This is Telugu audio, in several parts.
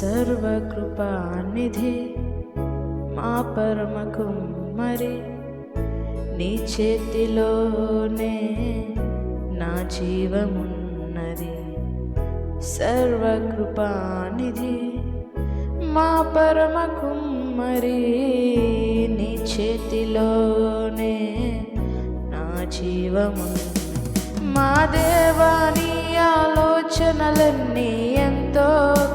సర్వకృపానిధి మా పరమకు మరి నీ చేతిలోనే నా జీవమున్నది. సర్వకృపానిధి మా పరమకు మరి నీ చేతిలోనే నా జీవమున్నది. మా దేవాని ఆలోచనలన్నీ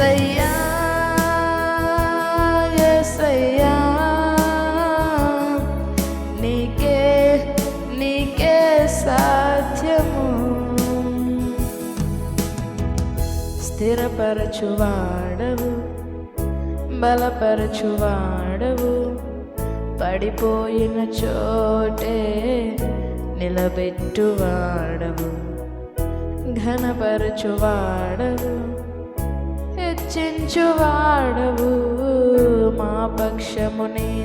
ఏసయ్యా ఏసయ్యా నీకే నీకే సాధ్యము. స్థిరపరచువాడవు బలపరచువాడవు పడిపోయిన చోటే నిలబెట్టువాడవు ఘనపరచువాడవు హెచ్చించువాడవు మా పక్షము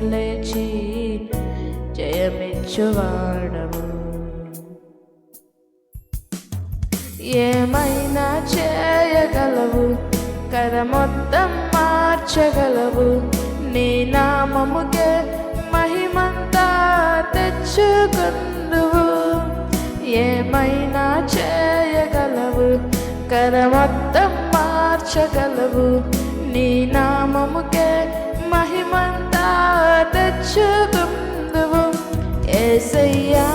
లేచి జయమిచ్చువాడవు. ఏమైనా చేయగలవు? కథ మొత్తం మార్చగలవు. నీ నామముకే మహిమంతా తెచ్చుకుందువు. ఏమైనా చేయగలవు? కథ మొత్తం మార్చగలవు నీ నామముకే మహిమంతా తెచ్చుకుందువు. ఏసయ్యా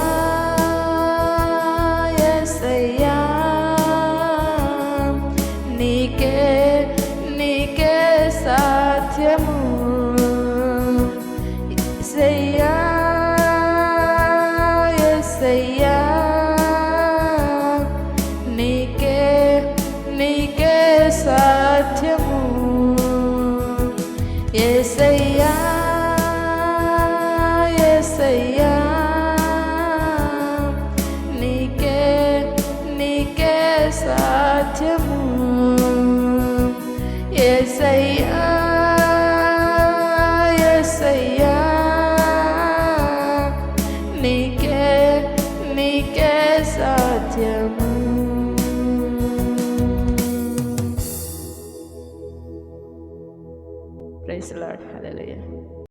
yeah.